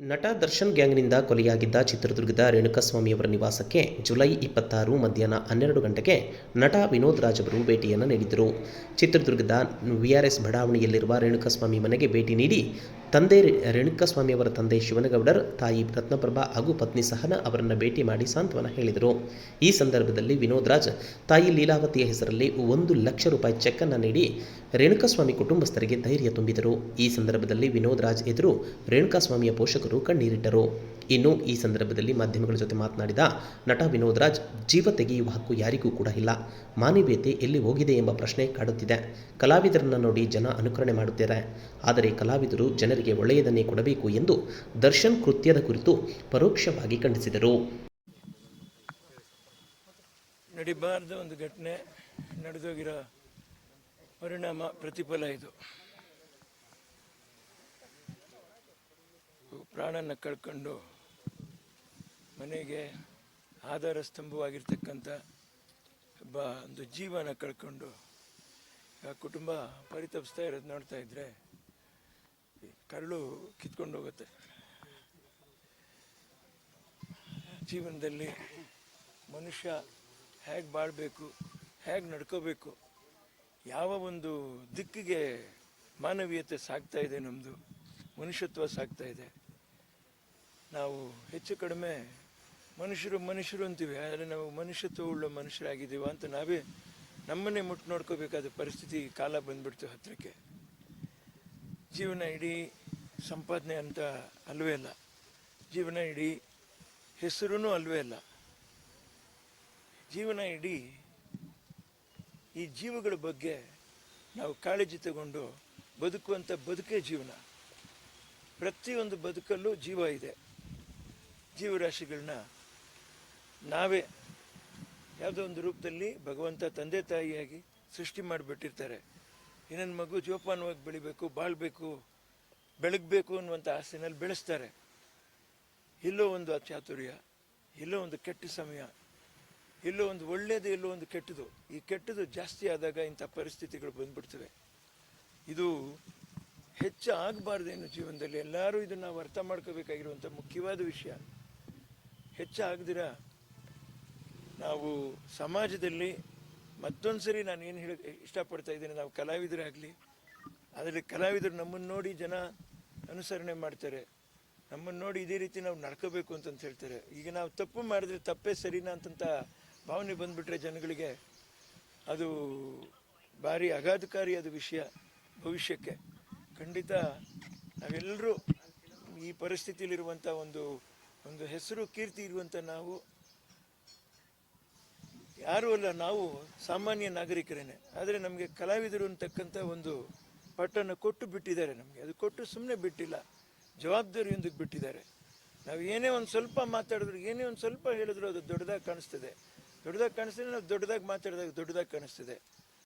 ನಟ ದರ್ಶನ್ ಗ್ಯಾಂಗ್ನಿಂದ ಕೊಲೆಯಾಗಿದ್ದ ಚಿತ್ರದುರ್ಗದ ರೇಣುಕಸ್ವಾಮಿಯವರ ನಿವಾಸಕ್ಕೆ ಜುಲೈ ಇಪ್ಪತ್ತಾರು ಮಧ್ಯಾಹ್ನ ಹನ್ನೆರಡು ಗಂಟೆಗೆ ನಟ ವಿನೋದ್ ರಾಜ್ ಅವರು ಭೇಟಿಯನ್ನು ನೀಡಿದರು ಚಿತ್ರದುರ್ಗದ ವಿಆರ್ಎಸ್ ಬಡಾವಣೆಯಲ್ಲಿರುವ ರೇಣುಕಾಸ್ವಾಮಿ ಮನೆಗೆ ಭೇಟಿ ನೀಡಿ ತಂದೆ ರೇಣುಕಾಸ್ವಾಮಿಯವರ ತಂದೆ ಶಿವನಗೌಡರ್, ತಾಯಿ ರತ್ನಪ್ರಭಾ ಹಾಗೂ ಪತ್ನಿ ಸಹನ ಅವರನ್ನು ಭೇಟಿ ಮಾಡಿ ಸಾಂತ್ವನ ಹೇಳಿದರು. ಈ ಸಂದರ್ಭದಲ್ಲಿ ವಿನೋದ್ ರಾಜ್, ತಾಯಿ ಲೀಲಾವತಿಯ ಹೆಸರಲ್ಲಿ ಒಂದು ಲಕ್ಷ ರೂಪಾಯಿ ಚೆಕ್ ಅನ್ನು ನೀಡಿ ರೇಣುಕಾಸ್ವಾಮಿ ಕುಟುಂಬಸ್ಥರಿಗೆ ಧೈರ್ಯ ತುಂಬಿದರು. ಈ ಸಂದರ್ಭದಲ್ಲಿ ವಿನೋದ್ ರಾಜ್ ಎದುರು ರೇಣುಕಾಸ್ವಾಮಿಯ ಪೋಷಕರು ಕಣ್ಣೀರಿಟ್ಟರು. ಇನ್ನು ಈ ಸಂದರ್ಭದಲ್ಲಿ ಮಾಧ್ಯಮಗಳ ಜೊತೆ ಮಾತನಾಡಿದ ನಟ ವಿನೋದ್ ರಾಜ್ ಜೀವ ತೆಗೆಯುವ ಹಕ್ಕು ಯಾರಿಗೂ ಕೂಡ ಇಲ್ಲ. ಮಾನವೀಯತೆ ಎಲ್ಲಿ ಹೋಗಿದೆ ಎಂಬ ಪ್ರಶ್ನೆ ಕಾಡುತ್ತಿದೆ. ಕಲಾವಿದರನ್ನು ನೋಡಿ ಜನ ಅನುಕರಣೆ ಮಾಡುತ್ತಾರೆ ಆದರೆ ಕಲಾವಿದರು ಜನರಿಗೆ ಒಳ್ಳೆಯದನ್ನೇ ಕೊಡಬೇಕು ಎಂದು ದರ್ಶನ್ ಕೃತ್ಯದ ಕುರಿತು ಪರೋಕ್ಷವಾಗಿ ಖಂಡಿಸಿದರು. ನಡಿಬಾರ್ದ ಒಂದು ಘಟನೆ ನಡೆದೋಗಿರೋ ಪರಿಣಾಮ, ಪ್ರತಿಫಲ ಇದು. ಪ್ರಾಣನ ಕಳ್ಕೊಂಡು ಮನೆಗೆ ಆಧಾರ ಸ್ತಂಭವಾಗಿರ್ತಕ್ಕಂಥ ಒಬ್ಬ ಒಂದು ಜೀವನ ಕಳ್ಕೊಂಡು ಆ ಕುಟುಂಬ ಪರಿತಪಿಸ್ತಾ ಇರೋದು ನೋಡ್ತಾ ಇದ್ರೆ ಕರಳು ಕಿತ್ಕೊಂಡು ಹೋಗುತ್ತೆ. ಜೀವನದಲ್ಲಿ ಮನುಷ್ಯ ಹೇಗೆ ಬಾಳಬೇಕು, ಹೇಗೆ ನಡ್ಕೋಬೇಕು, ಯಾವ ಒಂದು ದಿಕ್ಕಿಗೆ ಮಾನವೀಯತೆ ಸಾಗ್ತಾ ಇದೆ ನಮ್ಮದು ಮನುಷ್ಯತ್ವ ಸಾಗ್ತಾ ಇದೆ. ನಾವು ಹೆಚ್ಚು ಕಡಿಮೆ ಮನುಷ್ಯರು ಮನುಷ್ಯರು ಅಂತೀವಿ, ಆದರೆ ನಾವು ಮನುಷ್ಯತ್ವ ಉಳ್ಳ ಮನುಷ್ಯರಾಗಿದ್ದೀವ ಅಂತ ನಾವೇ ನಮ್ಮನ್ನೇ ಮುಟ್ಟು ನೋಡ್ಕೋಬೇಕಾದ ಪರಿಸ್ಥಿತಿ ಕಾಲ ಬಂದ್ಬಿಡ್ತು ಹತ್ತಿರಕ್ಕೆ. ಜೀವನ ಇಡೀ ಸಂಪಾದನೆ ಅಂತ ಅಲ್ವೇ ಅಲ್ಲ. ಜೀವನ ಇಡೀ ಹೆಸರೂ ಅಲ್ವೇ ಅಲ್ಲ. ಜೀವನ ಇಡೀ ಈ ಜೀವಗಳ ಬಗ್ಗೆ ನಾವು ಕಾಳಜಿ ತಗೊಂಡು ಬದುಕುವಂಥ ಬದುಕೇ ಜೀವನ. ಪ್ರತಿಯೊಂದು ಬದುಕಲ್ಲೂ ಜೀವ ಇದೆ. ಜೀವರಾಶಿಗಳನ್ನ ನಾವೇ ಯಾವುದೋ ಒಂದು ರೂಪದಲ್ಲಿ ಭಗವಂತ ತಂದೆ ತಾಯಿಯಾಗಿ ಸೃಷ್ಟಿ ಮಾಡಿಬಿಟ್ಟಿರ್ತಾರೆ. ಇನ್ನೊಂದು ಮಗು ಜೋಪಾನವಾಗಿ ಬೆಳಿಬೇಕು, ಬಾಳ್ಬೇಕು, ಬೆಳಗಬೇಕು ಅನ್ನುವಂಥ ಆಸೆನಲ್ಲಿ ಬೆಳೆಸ್ತಾರೆ. ಎಲ್ಲೋ ಒಂದು ಚಾತುರ್ಯ ಎಲ್ಲೋ ಒಂದು ಕೆಟ್ಟ ಸಮಯ, ಎಲ್ಲೋ ಒಂದು ಒಳ್ಳೆಯದು ಎಲ್ಲೋ ಒಂದು ಕೆಟ್ಟದು. ಈ ಕೆಟ್ಟದು ಜಾಸ್ತಿ ಆದಾಗ ಇಂಥ ಪರಿಸ್ಥಿತಿಗಳು ಬಂದ್ಬಿಡ್ತವೆ. ಇದು ಹೆಚ್ಚು ಆಗಬಾರ್ದೇನು ಜೀವನದಲ್ಲಿ. ಎಲ್ಲರೂ ಇದನ್ನು ನಾವು ಅರ್ಥ ಮಾಡ್ಕೋಬೇಕಾಗಿರುವಂಥ ಮುಖ್ಯವಾದ ವಿಷಯ. ಹೆಚ್ಚು ಆಗದಿರ ನಾವು ಸಮಾಜದಲ್ಲಿ ಮತ್ತೊಂದು ಸರಿ ನಾನು ಏನು ಹೇಳ, ಇಷ್ಟಪಡ್ತಾ ಇದ್ದೀನಿ, ನಾವು ಕಲಾವಿದರಾಗಲಿ ಅದರಲ್ಲಿ ಕಲಾವಿದರು ನಮ್ಮನ್ನು ನೋಡಿ ಜನ ಅನುಸರಣೆ ಮಾಡ್ತಾರೆ. ನಮ್ಮನ್ನು ನೋಡಿ ಇದೇ ರೀತಿ ನಾವು ನಡ್ಕೋಬೇಕು ಅಂತಂತ ಹೇಳ್ತಾರೆ. ಈಗ ನಾವು ತಪ್ಪು ಮಾಡಿದ್ರೆ ತಪ್ಪೇ ಸರಿನಾ ಅಂತಂತ ಭಾವನೆ ಬಂದುಬಿಟ್ರೆ ಜನಗಳಿಗೆ ಅದು ಭಾರಿ ಆಘಾತಕಾರಿಯಾದ ವಿಷಯ ಭವಿಷ್ಯಕ್ಕೆ. ಖಂಡಿತ ನಾವೆಲ್ಲರೂ ಈ ಪರಿಸ್ಥಿತಿಯಲ್ಲಿರುವಂಥ ಒಂದು ಒಂದು ಹೆಸರು ಕೀರ್ತಿ ಇರುವಂಥ ನಾವು ಯಾರೂ ಅಲ್ಲ, ನಾವು ಸಾಮಾನ್ಯ ನಾಗರಿಕರೇನೆ. ಆದರೆ ನಮಗೆ ಕಲಾವಿದರು ಅಂತಕ್ಕಂಥ ಒಂದು ಪಟ್ಟನ್ನು ಕೊಟ್ಟು ಬಿಟ್ಟಿದ್ದಾರೆ ನಮಗೆ. ಅದು ಕೊಟ್ಟು ಸುಮ್ಮನೆ ಬಿಟ್ಟಿಲ್ಲ ಜವಾಬ್ದಾರಿಯೊಂದಿಗೆ ಬಿಟ್ಟಿದ್ದಾರೆ. ನಾವು ಏನೇ ಒಂದು ಸ್ವಲ್ಪ ಮಾತಾಡಿದ್ರು, ಏನೇ ಒಂದು ಸ್ವಲ್ಪ ಹೇಳಿದ್ರು ಅದು ದೊಡ್ಡದಾಗಿ ಕಾಣಿಸ್ತದೆ. ದೊಡ್ಡದಾಗಿ ಕಾಣಿಸ್ತದೆ ನಾವು ದೊಡ್ಡದಾಗಿ ಮಾತಾಡಿದಾಗ ದೊಡ್ಡದಾಗಿ ಕಾಣಿಸ್ತದೆ.